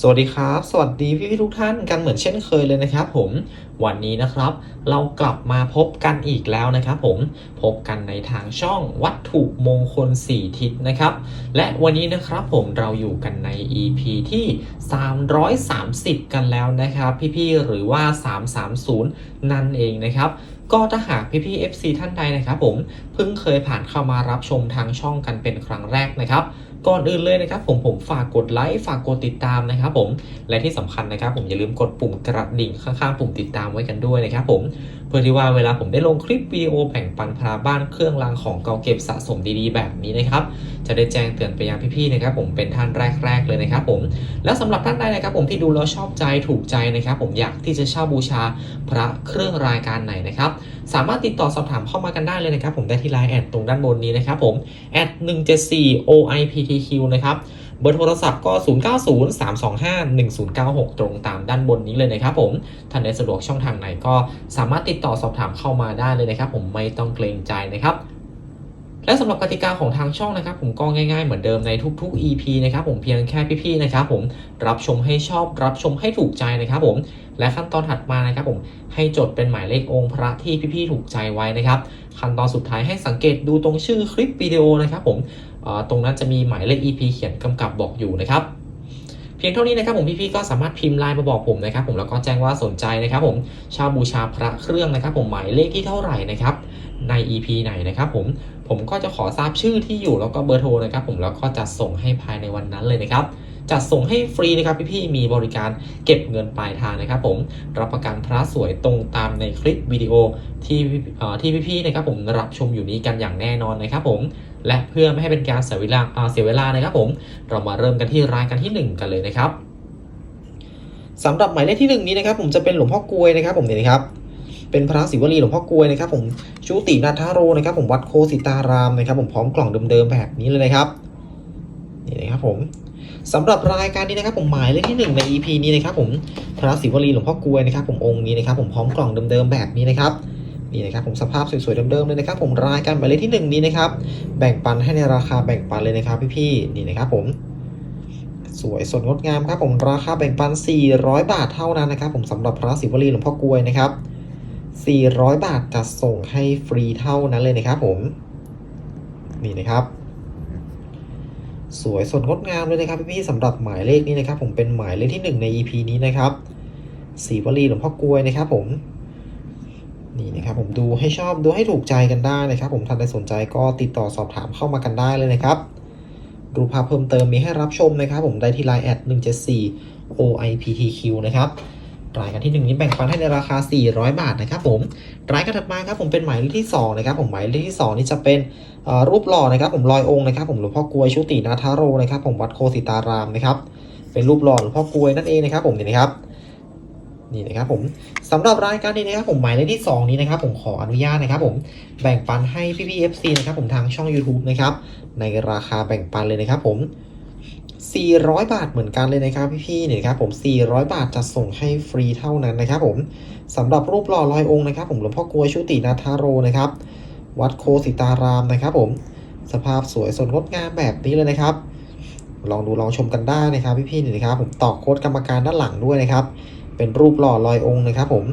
สวัสดีครับ สวัสดีพี่ๆทุกท่านกันเหมือนเช่นเคยเลยนะครับผมวันนี้นะครับเรากลับมาพบกันอีกแล้วนะครับผมพบกันในทางช่องวัตถุมงคล 4 ทิศนะครับ และวันนี้นะครับผมเราอยู่กันใน EP ที่ 330 กันแล้วนะครับพี่ๆหรือว่า 330 นั่นเองนะครับก็ถ้าหากพี่ๆ FC ท่านใดนะครับผมเพิ่งเคยผ่านเข้ามารับชมทางช่องกันเป็นครั้งแรกนะครับ ก่อนอื่นเลยนะครับผมผมฝากกดไลค์ฝากกดติดตามนะครับผมและที่สำคัญนะครับผมอย่าลืมกดปุ่มกระดิ่งข้างๆปุ่มติดตามไว้กันด้วยนะครับผม พื่อที่ว่าเวลาผมได้ลงคลิปวิดีโอแบ่งปันพาบ้านเครื่องรางของเก่าเก็บสะสมดีๆ แบบนี้นะครับ จะได้แจ้งเตือนไปยังพี่ๆนะครับผมเป็นท่านแรก ๆ เลยนะครับผม และสำหรับท่านใดนะครับผมที่ดูแล้วชอบใจถูกใจนะครับผมอยากที่จะเช่าบูชาพระเครื่องรายการไหนนะครับสามารถติดต่อสอบถามเข้ามากันได้เลยนะครับผมได้ที่ไลน์แอดตรงด้านบนนี้นะครับผมแอด174 OIPTQ นะครับ เบอร์โทรศัพท์ก็ 0903251096 ตรงตามด้านบนนี้เลยนะครับผมท่านใดสะดวกช่องทางไหนก็สามารถติดต่อสอบถามเข้ามาได้เลยนะครับ ผมไม่ต้องเกรงใจนะครับและสำหรับกติกาของทางช่องนะครับ ผมก็ง่ายๆเหมือนเดิมในทุกๆ EP นะครับผมเพียงแค่พี่ๆนะครับผมรับชมให้ชอบรับชมให้ถูกใจนะครับผมและขั้นตอนถัดมานะครับผมให้จดเป็นหมายเลของค์พระที่พี่ๆถูกใจไว้นะครับขั้นตอนสุดท้ายให้สังเกตดูตรงชื่อคลิปวิดีโอนะครับผม ตรงนั้นจะมีหมายเลข EP เขียนกำกับบอกอยู่นะครับเพียงเท่านี้นะครับผมพี่ๆก็สามารถพิมพ์ไลน์มาบอกผมนะครับผมแล้วก็แจ้งว่าสนใจนะครับผมชาบูชาพระเครื่องนะครับ ผมหมายเลขที่เท่าไหร่นะครับใน EP ไหนนะครับผมผมก็จะขอทราบชื่อที่อยู่แล้วก็เบอร์โทรนะครับผมแล้วก็จะส่งให้ภายในวันนั้นเลยนะครับจัดส่งให้ฟรีนะครับพี่ๆมีบริการเก็บเงินปลายทางนะครับ ผมรับประกันพระสวยตรงตามในคลิปวิดีโอที่ที่พี่ๆนะครับผมรับชมอยู่นี้กันอย่างแน่นอนนะครับ ผม และเพื่อไม่ให้เป็นการเสียเวลาเสียเวลานะครับผมเรามาเริ่มกันที่รายการที่ 1 กันเลยนะครับสำหรับหมายเลขที่ 1 นี้นะครับ ผมจะเป็นหลวงพ่อกลวยนะครับ ผมเนี่ยนะครับเป็นพระศิวลีหลวงพ่อกลวยนะครับ ผมชุตินาทาโรนะครับ ผมวัดโคสิตารามนะครับ ผมพร้อมกล่องเดิมๆแบบนี้เลยนะครับนี่นะครับผมสำหรับรายการนี้นะครับ ผมหมายเลขที่ 1 ใน EP นี้นะครับ ผมพระศิวลีหลวงพ่อกลวยนะครับ ผมองค์นี้นะครับ ผมพร้อมกล่องเดิมๆแบบนี้นะครับ นี่นะครับผมสภาพสวยๆเดิมๆเลยนะครับ ผมรายการหมายเลขที่ 1 นี้นะครับ แบ่งปันให้ในราคาแบ่งปันเลยนะครับพี่ๆนี่นะครับผมสวยสดงดงามครับผมราคาแบ่งปัน 400 บาทเท่านั้นนะครับ ผมสำหรับพระศิวลีหลวงพ่อกลวยนะครับ 400 บาทจะส่งให้ฟรีเท่านั้นเลยนะครับ ผมนี่นะครับสวยสดงดงามเลยนะครับพี่ๆสำหรับหมายเลขนี้นะครับ ผมเป็นหมายเลขที่ 1 ใน EP นี้นะครับศิวลีหลวงพ่อกลวยนะครับ ผม นี่นะครับผมดูให้ชอบดูให้ถูกใจกันได้นะครับ ผมท่านใดสนใจก็ติดต่อสอบถามเข้ามากันได้เลยนะครับรูปภาพเพิ่มเติมมีให้รับชมนะครับ ผมได้ที่ไลน์แอด174 OIPTQ นะครับรายการที่ 1 นี้แบ่งปันให้ในราคา 400 บาทนะครับผมรายการถัดมาครับผมเป็นหมายเลขที่ 2 นะครับ ผมหมายเลขที่ 2 นี่จะเป็นรูปหล่อนะครับ ผมลอยองค์นะครับ ผมหลวงพ่อกลวยชุตินาทาโรนะครับ ผมวัดโคสิตารามนะครับ เป็นรูปหล่อหลวงพ่อกลวยนั่นเองนะครับ ผมนี่นะครับ นี่นะครับผมสำหรับรายการนี้นะครับผมหมายเลขที่ 2 นี้นะครับผมขออนุญาตนะครับผมแบ่งปันให้พี่พี่ FC นะครับผมทางช่อง YouTube นะครับในราคาแบ่งปันเลยนะครับผม 400 บาทเหมือนกันเลยนะครับพี่ๆเนี่ยครับผม 400 บาทจะส่งให้ฟรีเท่านั้นนะครับผมสำหรับรูปหล่อลอยองค์นะครับผมหลวงพ่อกลวยชุตินาทาโรนะครับวัดโคสิตารามนะครับผมสภาพสวยสดงดงามแบบนี้เลยนะครับ ลองดูลองชมกันได้นะครับพี่ๆนี่นะครับผมตอกโค้ดกรรมการด้านหลังด้วยนะครับ เป็นรูปหล่อลอยองค์นะครับผม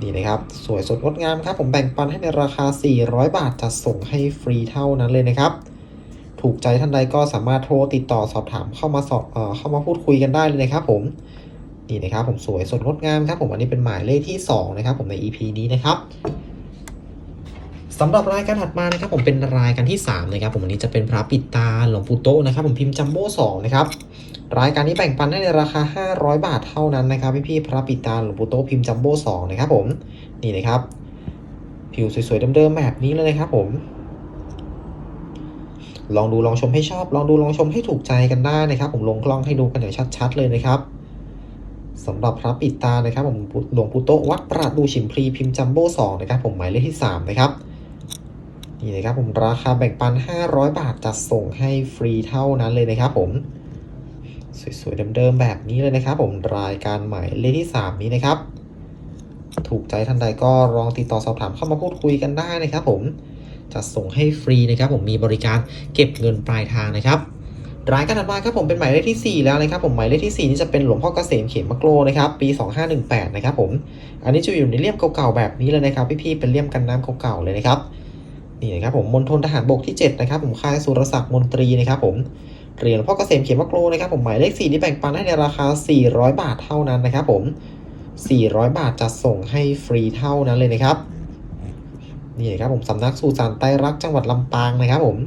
นี่นะครับสวยสดงดงามครับผมแบ่งปันให้ในราคา 400 บาทจะส่งให้ฟรีเท่านั้นเลยนะครับ ถูกใจท่านใดก็สามารถโทรติดต่อสอบถามเข้ามาสอบเอ่อเข้ามาพูดคุยกันได้เลยนะครับผมนี่นะครับผมสวยสดงดงามครับผมอันนี้เป็นหมายเลขที่ 2 นะครับผมใน EP นี้นะครับสำหรับรายการถัดมานะครับผมเป็นรายการที่3นะครับผมอันนี้จะเป็นพระปิดตาหลวงปู่โตนะครับผมพิมพ์จัมโบ้2นะครับ รายการนี้แบ่งปันให้ในราคา 500 บาทเท่านั้นนะครับพี่ๆพระปิตาหลวงปู่โตพิมพ์จัมโบ้2นะครับผมนี่นะครับ ผิวสวยๆเดิมๆแบบนี้เลยนะครับผมลองดูลองชมให้ชอบ ลองดูลองชมให้ถูกใจกันได้นะครับ ผมลงกล้องให้ดูกันอย่างชัด ๆ เลยนะครับสำหรับพระปิดตานะครับ ผมหลวงปู่โตวัดประดูฉิมพลีพิมพ์จัมโบ้สองนะครับ ผมหมายเลขที่สามนะครับนี่นะครับผมราคาแบ่งปัน 500 บาทจัดส่งให้ฟรีเท่านั้นเลยนะครับผม สวยๆเดิมๆแบบนี้เลยนะครับ ผมรายการใหมายเลขที่สามนี้นะครับ ถูกใจท่านใดก็ลองติดต่อสอบถามเข้ามาพูดคุยกันได้นะครับ ผมจะส่งให้ฟรีนะครับ ผมมีบริการเก็บเงินปลายทางนะครับรายการถัดมาครับผมเป็นหมายเลขที่ 4 แล้วนะครับผมหมายเลขที่ 4 นี่จะเป็นหลวงพ่อเกษมเขมมะโกรนะครับปี 2518 นะครับผมอันนี้จะอยู่ในเลี่ยมเก่าๆแบบนี้เลยนะครับ พี่ๆเป็นเลี่ยมกันน้ำเก่าๆเลยนะครับนี่นะครับผมมณฑลทหารบกที่ 7 นะครับผมค่ายสุรศักดิ์มนตรีนะครับผม เหรียญพ่อเกษมเขมมะโกรนะครับผมหมายเลข4นี่แบ่งปันให้ในราคา 400 บาทเท่านั้นนะครับผม 400 บาทจะส่งให้ฟรีเท่านั้นเลยนะครับนี่นะครับผมสำนักสู่สารไตรรักจังหวัดลำปางนะครับผม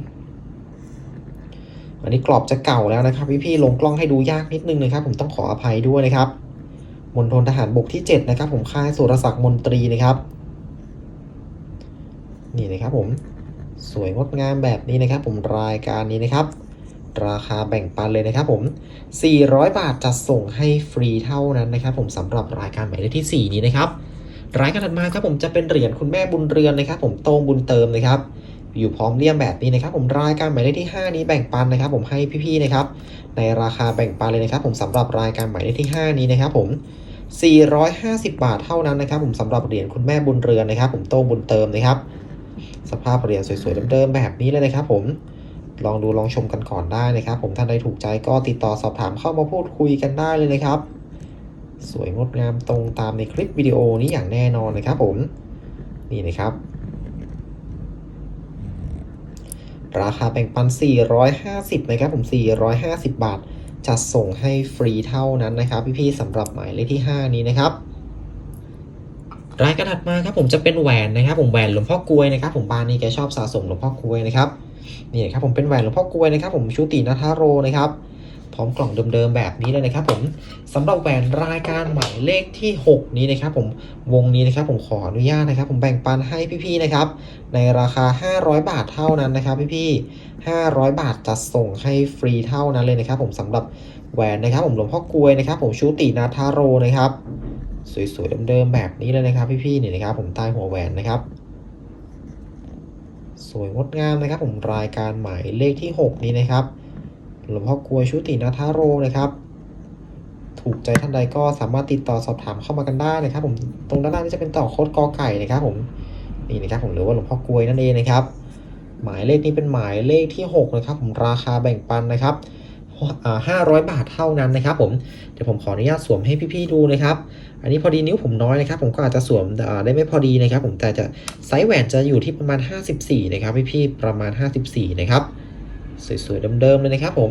อันนี้กรอบจะเก่าแล้วนะครับพี่ๆลงกล้องให้ดูยากนิดนึงนะครับ ผมต้องขออภัยด้วยนะครับมณฑลทหารบกที่ 7 นะครับ ผมค่ายสุรศักดิ์มนตรีนะครับ นี่นะครับผมสวยงดงามแบบนี้นะครับ ผมรายการนี้นะครับ ราคาแบ่งปันเลยนะครับผม 400 บาทจะส่งให้ฟรีเท่านั้นนะครับผมสำหรับรายการหมายเลขที่ 4 นี้นะครับ รายการถัดมาครับผมจะเป็นเหรียญคุณแม่บุญเรือนนะครับ ผมโตงบุญเติมนะครับ อยู่พร้อมเลี่ยมแบบนี้นะครับ ผมรายการหมายเลขที่ 5 นี้แบ่งปันนะครับ ผมให้พี่ๆนะครับ ในราคาแบ่งปันเลยนะครับ ผมสำหรับรายการหมายเลขที่ 5 นี้นะครับ ผม 450 บาทเท่านั้นนะครับ ผมสำหรับเหรียญคุณแม่บุญเรือนนะครับ ผมโตงบุญเติมนะครับ สภาพเหรียญสวยๆเดิมๆแบบนี้เลยนะครับ ผม ลองดูลองชมกันก่อนได้นะครับ ผมท่านใดถูกใจก็ติดต่อสอบถามเข้ามาพูดคุยกันได้เลยนะครับ สวยงดงามตรงตามในคลิปวิดีโอนี้อย่างแน่นอนนะครับผมนี่นะครับ ราคาแบ่งปัน 450 นะครับผม 450 บาทจะส่งให้ฟรีเท่านั้นนะครับ พี่ๆสำหรับหมายเลขที่ 5 นี้นะครับรายการถัดมาครับผมจะเป็นแหวนนะครับ ผมแหวนหลวงพ่อกลวยนะครับ ผมบ้านนี้แกชอบสะสมหลวงพ่อกลวยนะครับ นี่ครับผมเป็นแหวนหลวงพ่อกลวยนะครับ ผมชูตินาทาโรนะครับ พร้อมกล่องเดิมๆแบบนี้เลยนะครับผมสำหรับแหวนรายการหมายเลขที่ 6 นี้นะครับ ผมวงนี้นะครับผมขออนุญาตนะครับ ผมแบ่งปันให้พี่ๆนะครับ ในราคา 500 บาทเท่านั้นนะครับพี่ๆ500 บาทจะส่งให้ฟรีเท่านั้นเลยนะครับ ผมสำหรับแหวนนะครับ ผมหลวงพ่อกลวยนะครับ ผมชูตินาทาโรนะครับสวยๆเดิมๆแบบนี้เลยนะครับ พี่ๆนี่นะครับ ผมใต้หัวแหวนนะครับ สวยงดงามนะครับ ผมรายการหมายเลขที่ 6 นี้นะครับหลวงพ่อกลวยชุตินาทาโรนะครับ ถูกใจท่านใดก็สามารถติดต่อสอบถามเข้ามากันได้นะครับ ผมตรงด้านล่างนี้จะเป็นต่อโค้ดกอไก่นะครับ ผมนี่นะครับผมหรือว่าหลวงพ่อกลวยนั่นเองนะครับ หมายเลขนี้เป็นหมายเลขที่ 6 นะครับ ผมราคาแบ่งปันนะครับห้าร้อยบาทเท่านั้นนะครับ ผมเดี๋ยวผมขออนุญาตสวมให้พี่ๆดูนะครับ อันนี้พอดีนิ้วผมน้อยนะครับ ผมก็อาจจะสวมได้ไม่พอดีนะครับ ผมแต่จะไซส์แหวนจะอยู่ที่ประมาณ 54 นะครับพี่ๆประมาณ 54 นะครับ สวยๆเดิมๆเลยนะครับ ผม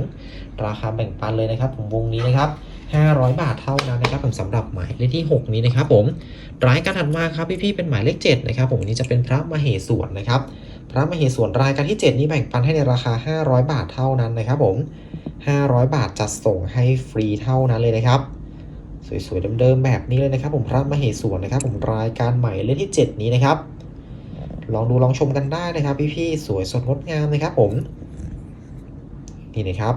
ราคาแบ่งปันเลยนะครับ ผมวงนี้นะครับ 500 บาทเท่านั้นนะครับ ผมสำหรับหมายเลขที่ 6 นี้นะครับ ผมรายการถัดมาครับพี่ๆเป็นหมายเลข7นะครับ ผมนนี้จะเป็นพระมเหสวนนะครับ พระมเหสวนรายการที่ 7 นี้แบ่งปันให้ในราคา 500 บาทเท่านั้นนะครับ ผม 500 บาทจัดส่งให้ฟรีเท่านั้นเลยนะครับ สวยๆเดิมๆแบบนี้เลยนะครับ ผมพระมเหสวนนะครับ ผมรายการใหม่เลขที่ 7 นี้นะครับ ลองดูลองชมกันได้นะครับ พี่ๆสวยสดงดงามนะครับ ผม นี่นะครับ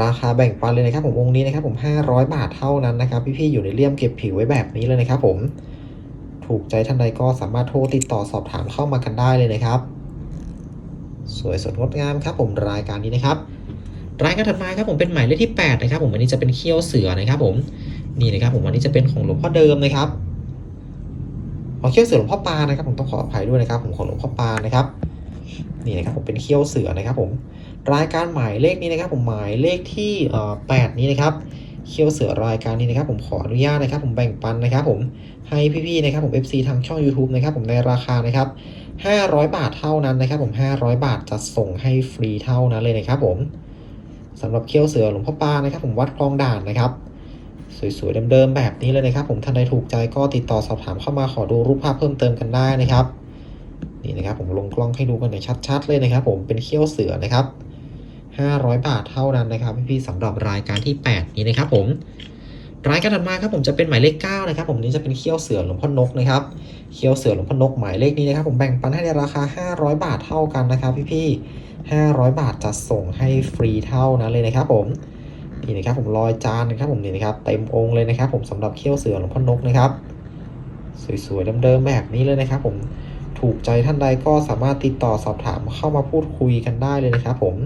ราคาแบ่งปันเลยนะครับผมองค์นี้นะครับผม 500 บาทเท่านั้นนะครับพี่ๆอยู่ในเลี่ยมเก็บผิวไว้แบบนี้เลยนะครับ ผมถูกใจท่านใดก็สามารถโทรติดต่อสอบถามเข้ามากันได้เลยนะครับ สวยสดงดงามครับ ผมรายการนี้นะครับ รายการถัดมาครับผมเป็นหมายเลขที่8นะครับผมอันนี้จะเป็นเขี้ยวเสือนะครับผมนี่นะครับผมอันนี้จะเป็นของหลวงพ่อเดิมนะครับขอเขี้ยวเสือหลวงพ่อปานะครับผมต้องขออภัยด้วยนะครับ ผมของหลวงพ่อปานะครับนี่นะครับผมเป็นเขี้ยวเสือนะครับผมรายการหมายเลขนี้นะครับ ผมหมายเลขที่เอ่อ8นี้นะครับเขี้ยวเสือรายการนี้นะครับ ผมขออนุญาตนะครับ ผมแบ่งปันนะครับ ผมให้พี่ๆนะครับผม FC ทางช่อง YouTube นะครับ ผมในราคานะครับ500 บาทเท่านั้นนะครับ ผม 500 บาทจะส่งให้ฟรีเท่านั้นเลยนะครับ ผม สำหรับเขี้ยวเสือหลวงพ่อปานนะครับ ผมวัดคลองด่านนะครับ สวยๆเดิมๆแบบนี้เลยนะครับ ผมท่านใดถูกใจก็ติดต่อสอบถามเข้ามาขอดูรูปภาพเพิ่มเติมกันได้นะครับนี่นะครับผมลงกล้องให้ดูกันอย่างชัด ๆ เลยนะครับ ผมเป็นเขี้ยวเสือนะครับ 500 บาทเท่านั้นนะครับ พี่ๆสำหรับรายการที่ 8 นี้นะครับ ผมรายการถัดมาครับผมจะเป็นหมายเลข9นะครับผมนี้จะเป็นเขี้ยวเสือหลวงพ่อนกนะครับเขี้ยวเสือหลวงพ่อนกหมายเลขนี้นะครับ ผมแบ่งปันให้ในราคา 500 บาทเท่ากันนะครับ พี่ๆ 500 บาทจะส่งให้ฟรีเท่านั้นเลยนะครับผมนี่นะครับผมรอยจานนะครับผมนี่นะครับเต็มองค์เลยนะครับ ผมสำหรับเขี้ยวเสือหลวงพ่อนกนะครับ สวยๆเดิมๆแบบนี้เลยนะครับ ผมถูกใจท่านใดก็สามารถติดต่อสอบถามเข้ามาพูดคุยกันได้เลยนะครับ ผม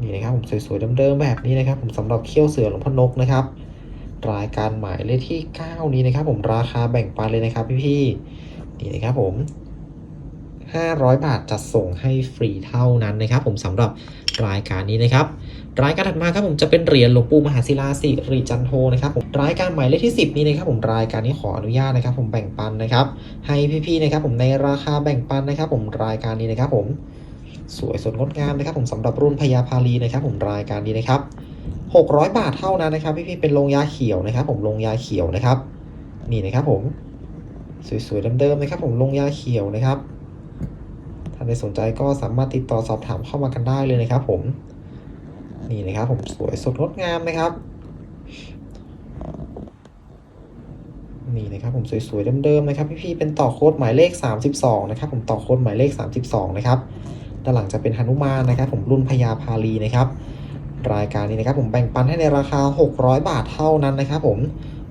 นี่นะครับผมสวยๆเดิมๆแบบนี้นะครับ ผมสำหรับเขี้ยวเสือหลวงพ่อนกนะครับ รายการหมายเลขที่ 9 นี้นะครับ ผมราคาแบ่งปันเลยนะครับพี่ๆนี่นะครับผม 500 บาทจัดส่งให้ฟรีเท่านั้นนะครับ ผมสำหรับรายการนี้นะครับรายการถัดมาครับผมจะเป็นเหรียญหลวงปู่มหาศิลาสิริจันโทนะครับผมรายการหมายเลขที่ 10 นี้นะครับผมรายการนี้ขออนุญาตนะครับ ผมแบ่งปันนะครับ ให้พี่ๆนะครับ ผมในราคาแบ่งปันนะครับ ผมรายการนี้นะครับ ผมสวยสดงดงามนะครับ ผมสำหรับรุ่นพญาพาลีนะครับ ผมรายการนี้นะครับ 600 บาทเท่านั้นนะครับ พี่ๆเป็นลงยาเขียวนะครับ ผมลงยาเขียวนะครับ นี่นะครับ ผมสวยๆเดิมๆนะครับ ผมลงยาเขียวนะครับ ท่านสนใจก็สามารถติดต่อสอบถามเข้ามากันได้เลยนะครับ ผมนี่นะครับผมสวยสดงดงามนะครับนี่นะครับผมสวยๆเดิมๆนะครับพี่ๆเป็นต่อโค้ดหมายเลข 32นะครับผมต่อโค้ดหมายเลข 32นะครับด้านหลังจะเป็นหนุมานนะครับ ผมรุ่นพญาพาลีนะครับ รายการนี้นะครับผมแบ่งปันให้ในราคา 600 บาทเท่านั้นนะครับ ผม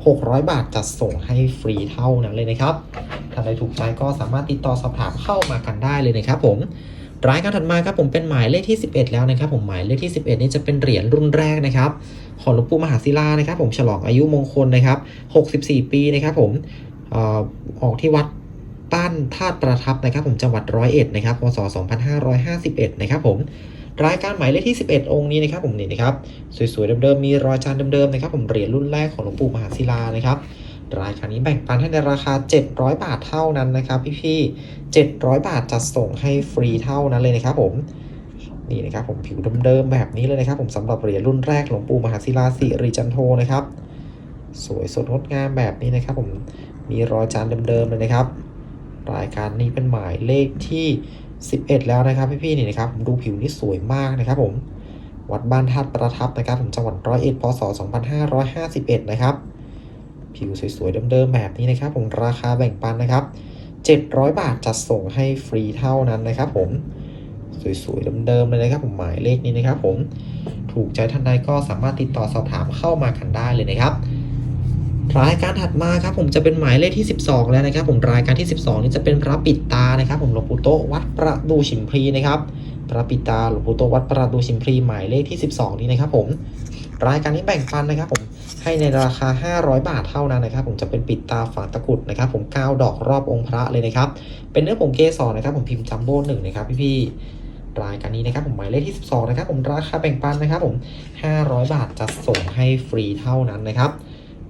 600 บาทจัดส่งให้ฟรีเท่านั้นเลยนะครับท่านใดถูกใจก็สามารถติดต่อสอบถามเข้ามากันได้เลยนะครับผมรายการถัดมาครับผมเป็นหมายเลขที่ 11 แล้วนะครับ ผมหมายเลขที่ 11 นี่จะเป็นเหรียญรุ่นแรกนะครับของหลวงปู่มหาศิลานะครับ ผมฉลองอายุมงคลนะครับ 64 ปีนะครับผมออกที่วัดบ้านธาตุประทับนะครับ ผมจังหวัดร้อยเอ็ดนะครับพศ 2551 นะครับผม รายการหมายเลขที่ 11 องค์นี้นะครับผมนี่นะครับสวยๆเดิมๆมีรอยจานเดิมๆนะครับผมเหรียญรุ่นแรกของหลวงปู่มหาศิลานะครับรายการนี้แบ่งปันให้ในราคา 700 บาทเท่านั้นนะครับ พี่ๆ700 บาทจัดส่งให้ฟรีเท่านั้นเลยนะครับผมนี่นะครับผมผิวเดิมๆแบบนี้เลยนะครับ ผมสำหรับเหรียญรุ่นแรกหลวงปู่มหาศิลาสิริจันโทนะครับ สวยสดงดงามแบบนี้นะครับ ผมมีรอยจานเดิมๆเลยนะครับ รายการนี้เป็นหมายเลขที่ 11 แล้วนะครับพี่ๆนี่นะครับผมดูผิวนี่สวยมากนะครับผมวัดบ้านธาตุประทับนะครับผมจังหวัดร้อยเอ็ดพศ 2551 นะครับ ผิวสวยๆเดิมๆแบบนี้นะครับ ผมราคาแบ่งปันนะครับ 700 บาทจัดส่งให้ฟรีเท่านั้นนะครับ ผมสวยๆเดิมๆเลยนะครับ ผมหมายเลขนี้นะครับ ผมถูกใจท่านใดก็สามารถติดต่อสอบถามเข้ามากันได้เลยนะครับ รายการถัดมาครับผมจะเป็นหมายเลขที่ 12 แล้วนะครับ ผมรายการที่ 12 นี่จะเป็นพระปิดตานะครับ ผมหลวงปู่โตวัดประดูชิมพีนะครับ พระปิดตาหลวงปู่โตวัดประดูชิมพีหมายเลขที่ 12 นี้นะครับ ผมรายการนี้แบ่งปันนะครับ ผมให้ในราคา 500 บาทเท่านั้นนะครับ ผมจะเป็นปิดตาฝาตะกรุดนะครับ ผม9ดอกรอบองค์พระเลยนะครับ เป็นเนื้อผงเกสรนะครับ ผมพิมพ์จัมโบ้หนึ่งนะครับพี่ๆรายการนี้นะครับ ผมหมายเลขที่ 12 นะครับ ผมราคาแบ่งปันนะครับ ผม 500 บาทจะส่งให้ฟรีเท่านั้นนะครับ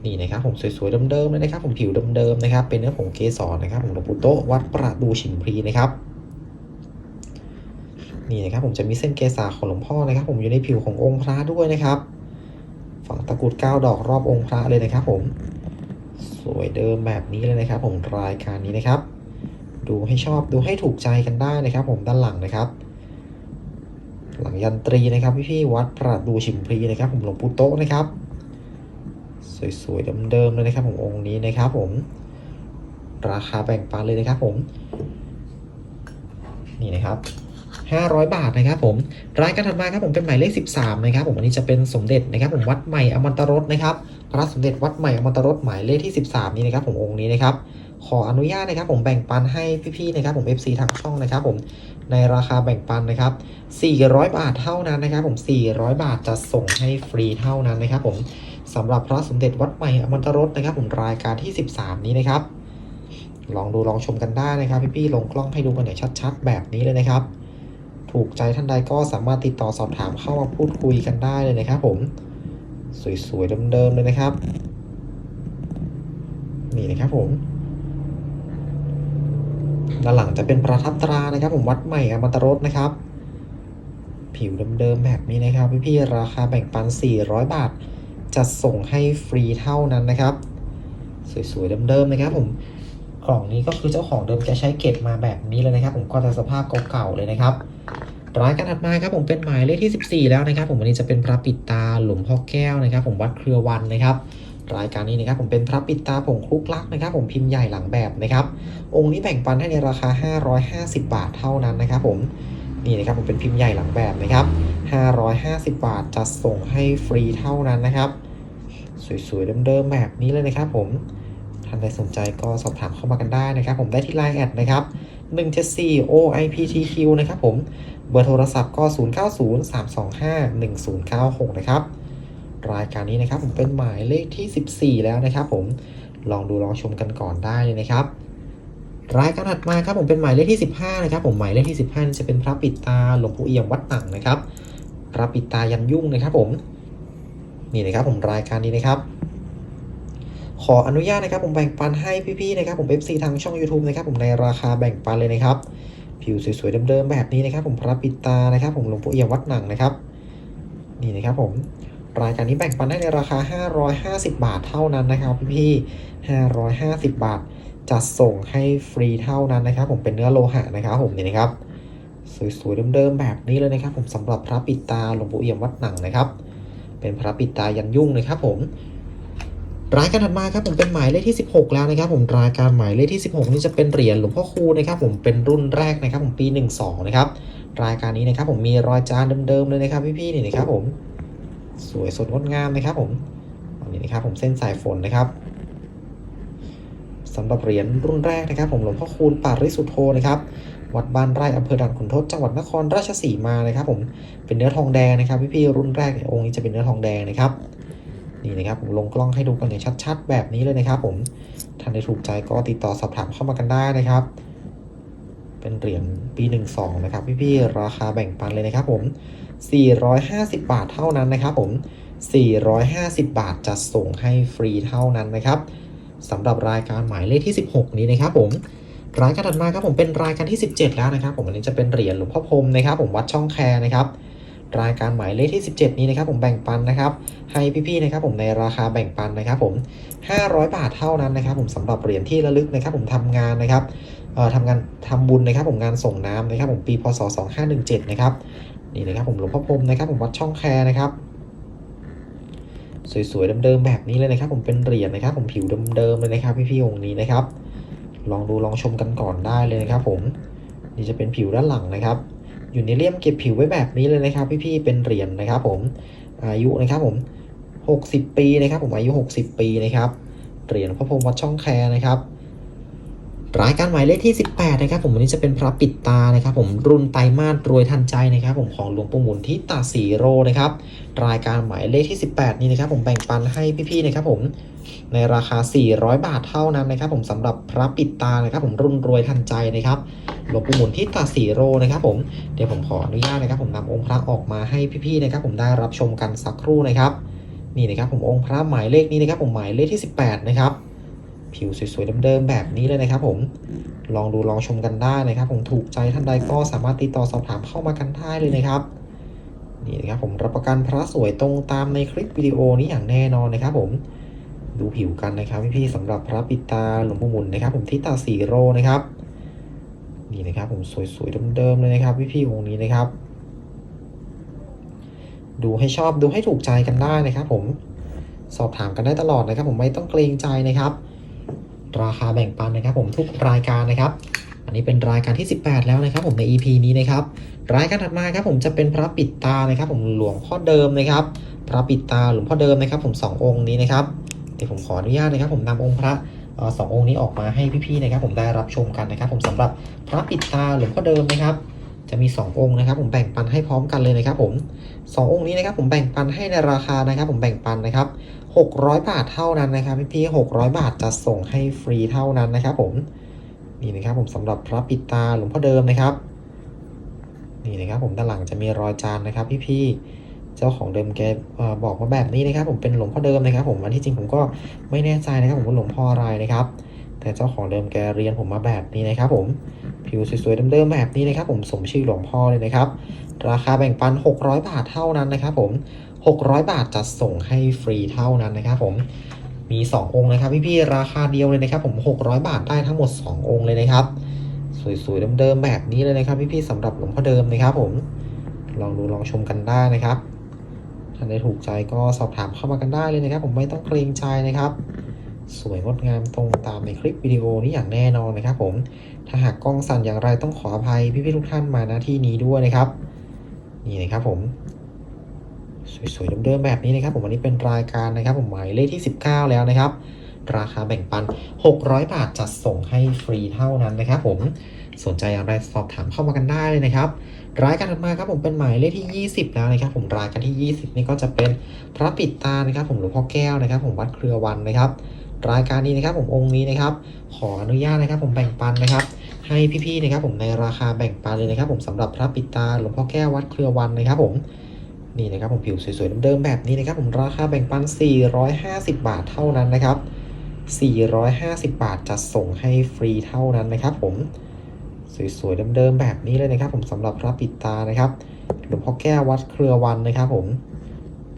นี่นะครับผมสวยๆเดิมๆเลยนะครับผมผิวเดิมๆนะครับ เป็นเนื้อผงเกสรนะครับผมหลวงปู่โตะวัดประดูชิมพลีนะครับนี่นะครับผมจะมีเส้นเกษาของหลวงพ่อนะครับ ผมอยู่ในผิวขององค์พระด้วยนะครับ ฝังตะกรุด9ดอกรอบองค์พระเลยนะครับ ผมสวยเดิมแบบนี้เลยนะครับ ผมรายการนี้นะครับ ดูให้ชอบดูให้ถูกใจกันได้นะครับ ผมด้านหลังนะครับ หลังยันตรีนะครับพี่ๆวัดประดูชิมพลีนะครับ ผมหลวงปู่โตนะครับ สวยๆเดิมๆเลยนะครับผมองค์นี้นะครับผม ราคาแบ่งปันเลยนะครับผม นี่นะครับ500 บาทนะครับผมรายการถัดมาครับผมเป็นหมายเลข 13 นะครับผมอันนี้จะเป็นสมเด็จนะครับผมวัดใหม่อมตะรสนะครับพระสมเด็จวัดใหม่อมตะรสหมายเลขที่ 13 นี้นะครับผมองค์นี้นะครับขออนุญาตนะครับผมแบ่งปันให้พี่ๆนะครับผม FC ทางช่องนะครับผมในราคาแบ่งปันนะครับ 400 บาทเท่านั้นนะครับผม 400 บาทจะส่งให้ฟรีเท่านั้นนะครับผม สำหรับพระสมเด็จวัดใหม่อมตรสนะครับ ผมรายการที่ 13 นี้นะครับ ลองดูลองชมกันได้นะครับ พี่ๆลงกล้องให้ดูกันอย่างชัด ๆ แบบนี้เลยนะครับ ถูกใจท่านใดก็สามารถติดต่อสอบถามเข้ามาพูดคุยกันได้เลยนะครับ ผมสวยๆเดิมๆเลยนะครับ นี่นะครับผมด้านหลังจะเป็นประทับตรานะครับ ผมวัดใหม่อมตรสนะครับ ผิวเดิมๆแบบนี้นะครับ พี่ๆราคาแบ่งปัน 400 บาท จะส่งให้ฟรีเท่านั้นนะครับ สวยๆเดิมๆนะครับผมกล่องนี้ก็คือเจ้าของเดิมจะใช้เก็บมาแบบนี้เลยนะครับ ผมก็จะสภาพเก่าๆเลยนะครับรายการถัดมาครับผมเป็นหมายเลขที่ 14 แล้วนะครับ ผมวันนี้จะเป็นพระปิดตาหลวงพ่อแก้วนะครับ ผมวัดเครือวันนะครับ รายการนี้นะครับผมเป็นพระปิดตาผงคลุกลักนะครับ ผมพิมพ์ใหญ่หลังแบบนะครับ องค์นี้แบ่งปันให้ในราคา 550 บาทเท่านั้นนะครับ ผมนี่นะครับผมเป็นพิมพ์ใหญ่หลังแบบนะครับ 550 บาทจะส่งให้ฟรีเท่านั้นนะครับ สวยๆเดิมๆแบบนี้เลยนะครับผมท่านใดสนใจก็สอบถามเข้ามากันได้นะครับ ผมได้ที่ไลน์แอดนะครับ174 OIPTQ นะครับผมเบอร์โทรศัพท์ก็ 0903251096 นะครับ รายการนี้นะครับผมเป็นหมายเลขที่ 14 แล้วนะครับผมลองดูลองชมกันก่อนได้เลยนะครับรายการถัดมาครับผมเป็นหมายเลขที่ 15 นะครับ ผมหมายเลขที่ 15นี่จะเป็นพระปิดตาหลวงปู่เอี่ยมวัดหนังนะครับ ระปิดตายันยุ่งนะครับผมนี่นะครับผมรายการนี้นะครับ ขออนุญาตนะครับ ผมแบ่งปันให้พี่ๆนะครับผม FC ทางช่อง YouTube นะครับ ผมในราคาแบ่งปันเลยนะครับ ผิวสวยๆเดิมๆแบบนี้นะครับ ผมพระปิดตานะครับ ผมหลวงปู่เอี่ยมวัดหนังนะครับ นี่นะครับผมรายการนี้แบ่งปันได้ในราคา 550 บาทเท่านั้นนะครับพี่ๆ550 บาทจัดส่งให้ฟรีเท่านั้นนะครับ ผมเป็นเนื้อโลหะนะครับ ผมนี่นะครับ สวยๆเดิมๆแบบนี้เลยนะครับ ผมสำหรับพระปิดตาหลวงปู่เอี่ยมวัดหนังนะครับ เป็นพระปิดตายันยุ่งนะครับ ผมรายการถัดมาครับผมเป็นหมายเลขที่ 16 แล้วนะครับ ผมรายการหมายเลขที่ 16 นี่จะเป็นเหรียญหลวงพ่อคูนะครับ ผมเป็นรุ่นแรกนะครับ ผมปี 12 นะครับ รายการนี้นะครับ ผมมีรอยจานเดิมๆเลยนะครับ พี่ๆนี่นะครับ ผมสวยสดงดงามนะครับ ผมอันนี้นะครับ ผมเส้นสายฝนนะครับสำหรับเหรียญรุ่นแรกนะครับ ผมหลวงพ่อคูณปาริสุทโธนะครับ วัดบ้านไร่อำเภอด่านขุนทดจังหวัดนครราชสีมานะครับผมเป็นเนื้อทองแดงนะครับพี่ๆรุ่นแรกเนี่ยองค์นี้จะเป็นเนื้อทองแดงนะครับนี่นะครับผมลงกล้องให้ดูกันอย่างชัด ๆ แบบนี้เลยนะครับ ผมท่านใดถูกใจก็ติดต่อสอบถามเข้ามากันได้นะครับ เป็นเหรียญปี12นะครับพี่ๆราคาแบ่งปันเลยนะครับ ผม 450 บาทเท่านั้นนะครับ ผม 450 บาทจะส่งให้ฟรีเท่านั้นนะครับสำหรับรายการหมายเลขที่ 16 นี้นะครับผม รายการถัดมาครับผมเป็นรายการที่ 17 แล้วนะครับ ผมอันนี้จะเป็นเหรียญหลวงพ่อพรมนะครับ ผมวัดช่องแคร์นะครับรายการหมายเลขที่ 17 นี้นะครับผมแบ่งปันนะครับให้พี่ๆนะครับผมในราคาแบ่งปันนะครับผม 500 บาทเท่านั้นนะครับ ผมสำหรับเหรียญที่ระลึกนะครับ ผมทำงานนะครับเอ่อทำงานทำบุญนะครับ ผมงานส่งน้ำนะครับ ผมปีพศ 2517 นะครับนี่นะครับผมหลวงพ่อพรมนะครับ ผมวัดช่องแคร์นะครับ สวยๆเดิมๆแบบนี้เลยนะครับ ผมเป็นเหรียญนะครับ ผมผิวเดิมๆเลยนะครับพี่ๆองค์นี้นะครับ ลองดูลองชมกันก่อนได้เลยนะครับผมนี่จะเป็นผิวด้านหลังนะครับ อยู่ในเลี่ยมเก็บผิวไว้แบบนี้เลยนะครับ พี่ๆเป็นเหรียญนะครับผมอายุนะครับผม 60 ปีนะครับ ผมอายุ 60 ปีนะครับเหรียญพระพรหมวัดช่องแคนะครับ รายการหมายเลขที่ 18 นะครับผมวันนี้จะเป็นพระปิดตานะครับผมรุ่นไตมาสรวยทันใจนะครับผมของหลวงปู่หมุนที่ตาสีโรนะครับรายการหมายเลขที่ 18 นี้นะครับผมแบ่งปันให้พี่ๆนะครับผมในราคา 400 บาทเท่านั้นนะครับผมสำหรับพระปิดตานะครับผมรุ่นรวยทันใจนะครับหลวงปู่หมุนที่ตาสีโรนะครับผมเดี๋ยวผมขออนุญาตนะครับผมนำองค์พระออกมาให้พี่ๆนะครับผมได้รับชมกันสักครู่นะครับนี่นะครับผมองค์พระหมายเลขนี้นะครับผมหมายเลขที่ 18 นะครับ ผิวสวยๆเดิมๆแบบนี้เลยนะครับผมลองดูลองชมกันได้นะครับ ผมถูกใจท่านใดก็สามารถติดต่อสอบถามเข้ามากันได้เลยนะครับนี่นะครับผมรับประกันพระสวยตรงตามในคลิปวิดีโอนี้อย่างแน่นอนนะครับผมดูผิวกันนะครับพี่ๆสำหรับพระปิตาหลวงปู่มุนนะครับ ผมที่ตาสีโรนะครับนี่นะครับผมสวยๆเดิมๆเลยนะครับพี่ๆองค์นี้นะครับ ดูให้ชอบดูให้ถูกใจกันได้นะครับ ผมสอบถามกันได้ตลอดนะครับ ผมไม่ต้องเกรงใจนะครับ ราคาแบ่งปันนะครับผมทุกรายการนะครับ อันนี้เป็นรายการที่ 18 แล้วนะครับ ผมใน EP นี้นะครับ รายการถัดมาครับผมจะเป็นพระปิดตานะครับ ผมหลวงพ่อเดิมนะครับ พระปิดตาหลวงพ่อเดิมนะครับ ผมสององค์นี้นะครับเดี๋ยวผมขออนุญาตนะครับ ผมนำองค์พระสององค์นี้ออกมาให้พี่ๆนะครับ ผมได้รับชมกันนะครับ ผมสำหรับพระปิดตาหลวงพ่อเดิมนะครับจะมี 2 องค์นะครับ ผมแบ่งปันให้พร้อมกันเลยนะครับ ผม 2 องค์นี้นะครับ ผมแบ่งปันให้ในราคานะครับ ผมแบ่งปันนะครับ 600 บาทเท่านั้นนะครับพี่ๆ600 บาทจะส่งให้ฟรีเท่านั้นนะครับผมนี่นะครับผมสำหรับพระปิตาหลวงพ่อเดิมนะครับนี่นะครับผมด้านหลังจะมีรอยจานนะครับ พี่ๆเจ้าของเดิมแกอบอกมาแบบนี้นะครับ ผมเป็นหลวงพ่อเดิมนะครับ ผมอันที่จริงผมก็ไม่แน่ใจนะครับ ผมว่าหลวงพ่ออะไรนะครับ แต่เจ้าของเดิมแกเรียนผมมาแบบนี้นะครับ ผมผิวสวยๆเดิมๆแบบนี้นะครับ ผมสมชื่อหลวงพ่อเลยนะครับ ราคาแบ่งปัน 600 บาทเท่านั้นนะครับ ผม 600 บาทจะส่งให้ฟรีเท่านั้นนะครับผมมี 2 องค์นะครับพี่ๆราคาเดียวเลยนะครับ ผม 600 บาทได้ทั้งหมด 2 องค์เลยนะครับ สวยๆเดิมๆแบบนี้เลยนะครับ พี่ๆสำหรับหลวงพ่อเดิมนะครับ ผมลองดูลองชมกันได้นะครับท่านใดถูกใจก็สอบถามเข้ามากันได้เลยนะครับ ผมไม่ต้องเกรงใจนะครับ สวยงดงามตรงตามในคลิปวิดีโอนี้อย่างแน่นอนนะครับ ผมถ้าหากกล้องสั่นอย่างไรต้องขออภัยพี่ๆทุกท่านมาณที่นี้ด้วยนะครับ นี่นะครับผม สวยๆเดิมๆแบบนี้นะครับผมวันนี้เป็นรายการนะครับ ผมหมายเลขที่ 19 แล้วนะครับ ราคาแบ่งปัน 600 บาทจัดส่งให้ฟรีเท่านั้นนะครับ ผมสนใจอย่างไรสอบถามเข้ามากันได้เลยนะครับ รายการถัดมาครับผมเป็นหมายเลขที่ 20 แล้วนะครับ ผมรายการที่ 20 นี่ก็จะเป็นพระปิดตานะครับ ผมหลวงพ่อแก้วนะครับ ผมวัดเครือวันนะครับ รายการนี้นะครับ ผมองค์นี้นะครับ ขออนุญาตนะครับ ผมแบ่งปันนะครับให้พี่ๆนะครับ ผมในราคาแบ่งปันเลยนะครับ ผมสำหรับพระปิดตาหลวงพ่อแก้ววัดเครือวันนะครับ ผม นี่นะครับผมผิวสวยๆเดิมๆแบบนี้นะครับผมราคาแบ่งปัน 450 บาทเท่านั้นนะครับ 450 บาทจะส่งให้ฟรีเท่านั้นนะครับผมสวยๆเดิมๆแบบนี้เลยนะครับ ผมสำหรับพระปิดตานะครับหลวงพ่อแก้ววัดเครือวันนะครับ ผม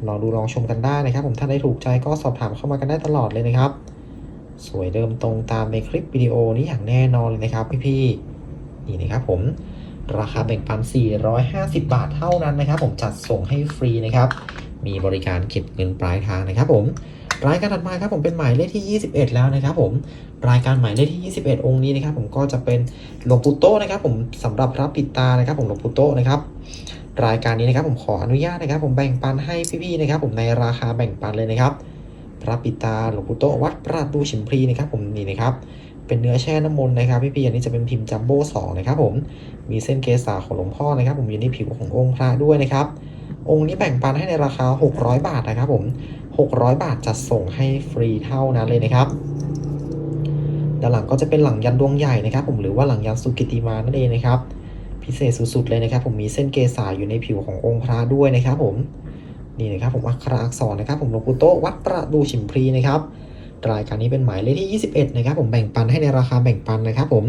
ลองดูลองชมกันได้นะครับ ผมถ้าได้ถูกใจก็สอบถามเข้ามากันได้ตลอดเลยนะครับ สวยเดิมตรงตามในคลิปวิดีโอนี้อย่างแน่นอนเลยนะครับ พี่ๆนี่นะครับผม ราคาแบ่งปัน 450 บาทเท่านั้นนะครับ ผมจัดส่งให้ฟรีนะครับ มีบริการเก็บเงินปลายทางนะครับผมรายการถัดมาครับผมเป็นหมายเลขที่ 21 แล้วนะครับผมรายการหมายเลขที่ 21 องค์นี้นะครับ ผมก็จะเป็นหลวงปู่โตนะครับ ผมสำหรับพระปิดตานะครับ ผมหลวงปู่โตนะครับรายการนี้นะครับผมขออนุญาตนะครับ ผมแบ่งปันให้พี่ๆนะครับ ผมในราคาแบ่งปันเลยนะครับ พระปิตาหลวงปู่โตวัดประดูฉิมพลีนะครับ ผมนี่นะครับ เป็นเนื้อแช่น้ำมนต์นะครับพี่ๆอันนี้จะเป็นพิมพ์จัมโบ้สองนะครับผมมีเส้นเกษาของหลวงพ่อนะครับ ผมอยู่ในผิวขององค์พระด้วยนะครับ องค์นี้แบ่งปันให้ในราคา 600 บาทนะครับผม 600 บาทจะส่งให้ฟรีเท่านั้นเลยนะครับด้านหลังก็จะเป็นหลังยันดวงใหญ่นะครับ ผมหรือว่าหลังยันสุกิติมานั่นเองนะครับ พิเศษสุดๆเลยนะครับ ผมมีเส้นเกษาอยู่ในผิวขององค์พระด้วยนะครับ ผมนี่นะครับผมอักขระอักษรนะครับ ผมหลวงปู่โตวัดประดูฉิมพลีนะครับ รายการนี้เป็นหมายเลขที่ 21 นะครับผมแบ่งปันให้ในราคาแบ่งปันนะครับผม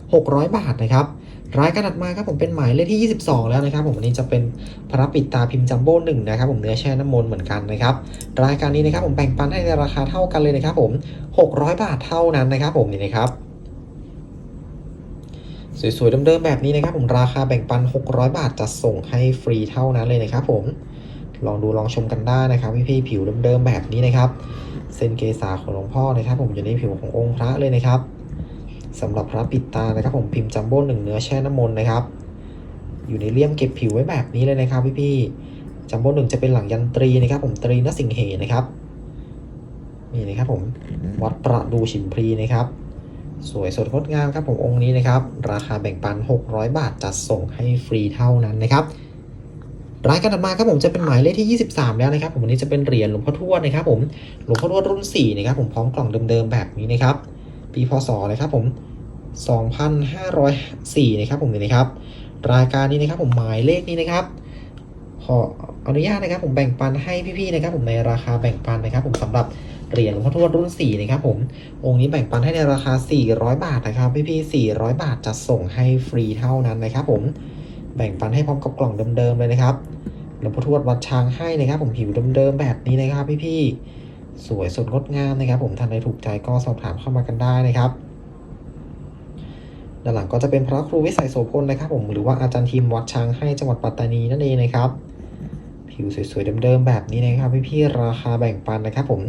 600 บาทนะครับรายการถัดมาครับผมเป็นหมายเลขที่ 22 แล้วนะครับ ผมอันนี้จะเป็นพระปิดตาพิมพ์จัมโบ้หนึ่งนะครับผมเนื้อแช่น้ำมนต์เหมือนกันนะครับรายการนี้นะครับผมแบ่งปันให้ในราคาเท่ากันเลยนะครับผม 600 บาทเท่านั้นนะครับผมนี่นะครับสวยๆเดิมๆแบบนี้นะครับผมราคาแบ่งปัน 600 บาทจะส่งให้ฟรีเท่านั้นเลยนะครับผม ลองดูลองชมกันได้นะครับพี่ๆผิวเดิมๆแบบนี้นะครับ เส้นเกษาของหลวงพ่อนะครับ ผมอยู่ในผิวขององค์พระเลยนะครับสำหรับพระปิดตานะครับ ผมพิมพ์จัมโบ้หนึ่งเนื้อแช่น้ำมนต์นะครับ อยู่ในเลี่ยมเก็บผิวไว้แบบนี้เลยนะครับ พี่ๆจัมโบ้หนึ่งจะเป็นหลังยันตรีนะครับ ผมตรีนสิงเหนะครับนี่นะครับผมวัดประดูฉิมพลีนะครับสวยสดงดงามครับผมองค์นี้นะครับ ราคาแบ่งปัน 600 บาทจัดส่งให้ฟรีเท่านั้นนะครับ รายการถัดมาครับผมจะเป็นหมายเลขที่ 23 แล้วนะครับผมวันนี้จะเป็นเหรียญหลวงพ่อทวดนะครับผมหลวงพ่อทวดรุ่น4นะครับผมพร้อมกล่องเดิมๆแบบนี้นะครับปีพศนะครับผม 2504นะครับผมนี่นะครับรายการนี้นะครับผมหมายเลขนี้นะครับขออนุญาตนะครับผมแบ่งปันให้พี่ๆนะครับผมในราคาแบ่งปันนะครับผมสำหรับเหรียญหลวงพ่อทวดรุ่น 4 นะครับผม องค์นี้แบ่งปันให้ในราคา 400 บาทนะครับพี่ๆ400 บาทจะส่งให้ฟรีเท่านั้นนะครับผม แบ่งปันให้พร้อมกับกล่องเดิมๆเลยนะครับหลวงพ่อทวดวัดช้างให้นะครับ ผมผิวเดิมๆแบบนี้นะครับพี่ๆสวยสดงดงามนะครับ ผมท่านใดถูกใจก็สอบถามเข้ามากันได้นะครับด้านหลังก็จะเป็นพระครูวิสัยโสพลนะครับ ผมหรือว่าอาจารย์ทีมวัดช้างให้จังหวัดปัตตานีนั่นเองนะครับ ผิวสวยๆเดิมๆแบบนี้นะครับ พี่ๆราคาแบ่งปันนะครับ ผม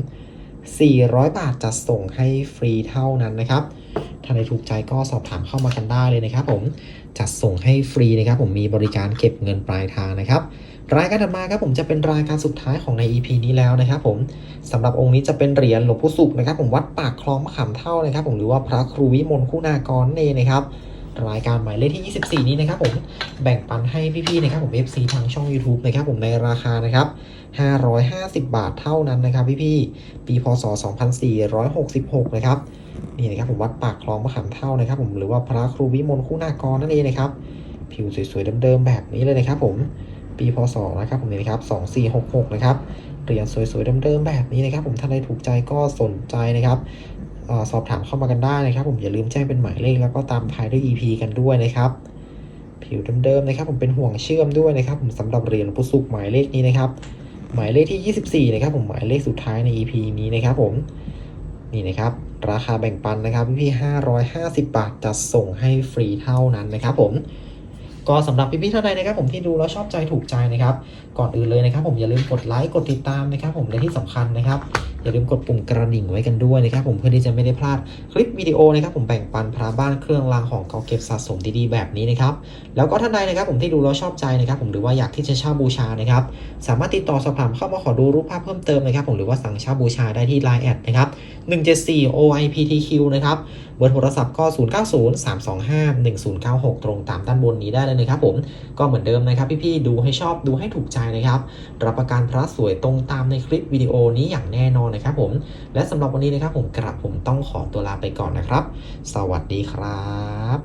400 บาทจะส่งให้ฟรีเท่านั้นนะครับถ้าใดถูกใจก็สอบถามเข้ามากันได้เลยนะครับผม จัดส่งให้ฟรีนะครับ ผมมีบริการเก็บเงินปลายทางนะครับ รายการถัดมาครับผมจะเป็นรายการสุดท้ายของใน EP นี้แล้วนะครับ ผมสำหรับองค์นี้จะเป็นเหรียญหลวงปู่สุขนะครับ ผมวัดปากคลองมะขามเท่านะครับ ผมหรือว่าพระครูวิมลคุณากรเนนะครับรายการหมายเลขที่ 24 นี้นะครับผมแบ่งปันให้พี่ๆนะครับผม FC ทางช่อง YouTube นะครับผมในราคานะครับ550 บาทเท่านั้นนะครับพี่ๆปีพศ 2466 นะครับ นี่นะครับผมวัดปากคลองมะขามเท่านะครับ ผมหรือว่าพระครูวิมลคุณากรนั่นเองนะครับ ผิวสวยๆเดิมๆแบบนี้เลยนะครับ ผมปีพศนะครับผมนี่นะครับ2466นะครับเหรียญสวยๆเดิมๆแบบนี้นะครับ ผมถ้าได้ถูกใจก็สนใจนะครับอสอบถามเข้ามากันได้นะครับ ผมอย่าลืมแจ้งเป็นหมายเลขแล้วก็ตามท้ายด้วย EP กันด้วยนะครับ ผิวเดิมๆนะครับ ผมเป็นห่วงเชื่อมด้วยนะครับ ผมสำหรับเหรียญหลวงปู่สุขหมายเลขนี้นะครับ หมายเลขที่ 24 นะครับ ผมหมายเลขสุดท้ายใน EP นี้นะครับ ผม นี่นะครับ ราคาแบ่งปันนะครับพี่ๆ550 บาทจะส่งให้ฟรีเท่านั้นนะครับผม ก็สำหรับพี่ๆท่านใดนะครับผมที่ดูแล้วชอบใจถูกใจนะครับ ก่อนอื่นเลยนะครับ ผมอย่าลืมกดไลค์กดติดตามนะครับ ผมและที่สำคัญนะครับอย่าลืมกดปุ่มกระดิ่งไว้กันด้วยนะครับ ผมเพื่อที่จะไม่ได้พลาดคลิปวิดีโอนะครับ ผมแบ่งปันพระบ้านเครื่องรางของเก่าเก็บสะสมดีๆแบบนี้นะครับ แล้วก็ท่านใดนะครับ ผมที่ดูแล้วชอบใจนะครับ ผมหรือว่าอยากที่จะเช่าบูชานะครับ สามารถติดต่อสอบถามเข้ามาขอดูรูปภาพเพิ่มเติมนะครับ ผมหรือว่าสั่งเช่าบูชาได้ที่ Line แอดนะครับ174 OIPTQ นะครับ เบอร์โทรศัพท์ก็ 0903251096 ตรงตามด้านบนนี้ได้เลยนะครับผม ก็เหมือนเดิมนะครับพี่ๆ ดูให้ชอบดูให้ถูกใจนะครับ รับประกันพระสวยตรงตามในคลิปวิดีโอนี้อย่างแน่นอนนะครับผม และสำหรับวันนี้นะครับผมกระผมต้องขอตัวลาไปก่อนนะครับ สวัสดีครับ